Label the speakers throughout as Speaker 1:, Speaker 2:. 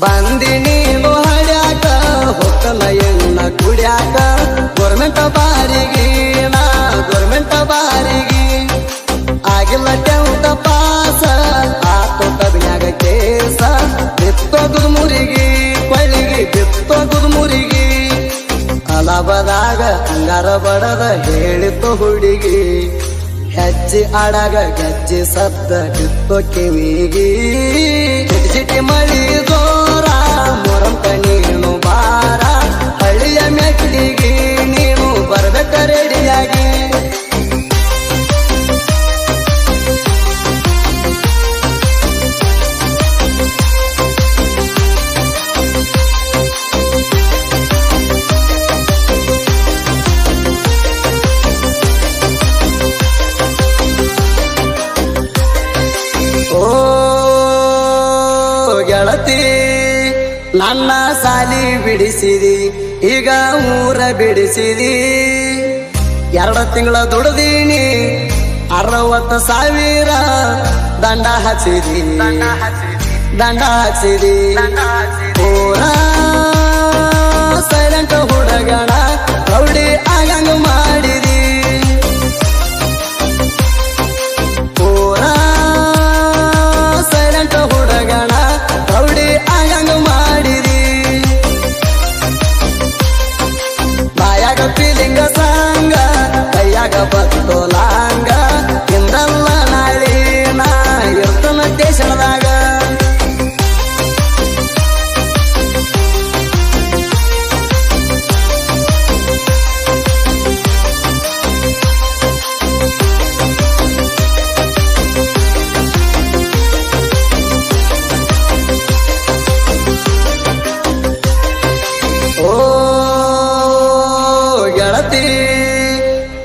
Speaker 1: ಬಂದಿ ಹೊಡ್ಯಾಕ ಹೊಕ್ಕಲ ಎಣ್ಣ ಕುಡ್ಯಾಕ. ಗೋರ್ಮೆಂಟ್ ಬಾರಿಗೆ ನಾ, ಗೋರ್ಮೆಂಟ್ ಬಾರಿಗೆ. ಆಗಿಲ್ಲ ಟೆಂತ ಪಾಸ ಆತೋ ಕಬ್ನ್ಯಾಗ ಕೇಸ. ಬಿತ್ತೋಗುದ್ ಮುರಿಗಿ ಕೊಳ್ಳಿಗಿ ಬಿತ್ತೋಗುದ್ ಮುರಿಗಿ. ಅಲಬದಾಗ ಅಂಗಾರ ಬಡದ ಹೇಳಿತ್ತು ಹುಡುಗಿ. ಹೆಜ್ಜೆ ಆಡಾಗ ಗೆಜ್ಜೆ ಸದ್ದ ಬಿತ್ತು ಕಿವಿಗಿ. ಚಿಟಿ ಮಳಿ ಮೊರಂತ ನೀನು ನನ್ನ ಸಾಲಿ ಬಿಡಿಸಿದಿ ಈಗ ಊರ ಬಿಡಿಸಿದಿ. ಎರಡು ತಿಂಗಳ ದುಡ್ದೀನಿ ಅರವತ್ತು ಸಾವಿರ ದಂಡ ಹಚ್ಚಿದಿ. ದಂಡ ಹಚ್ಚಿದಿ. ಪೂರ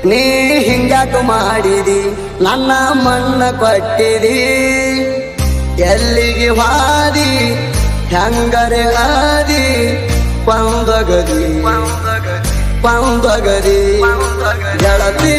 Speaker 1: ನೀ ಹಿಂಗ್ಯಾಕ ಮಾಡಿದಿ? ನನ್ನ ಮಣ್ಣ ಕೊಟ್ಟಿದಿ? ಎಲ್ಲಿಗೆ ಹಾದಿ? ಹೆಂಗರೆ ಹಾದಿ ಪಂದಗದಿ ಪಂದಗದಿ. ಗೆಳತಿ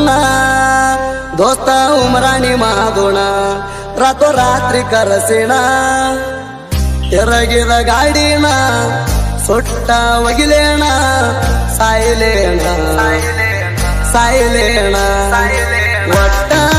Speaker 1: ನನ್ನ ದೋಸ್ತ ಉಮರಾಣಿ ಮಾದೋಣ ರಾತೋ ರಾತ್ರಿ ಕರಸಿಣ. ಎರಗಿದ ಗಾಡಿನ ಸುಟ್ಟ ಒಗಿಲೇಣ. ಸಾಯಿಲೇಣ ಸಾಯಿಲೇಣ. ಒಟ್ಟ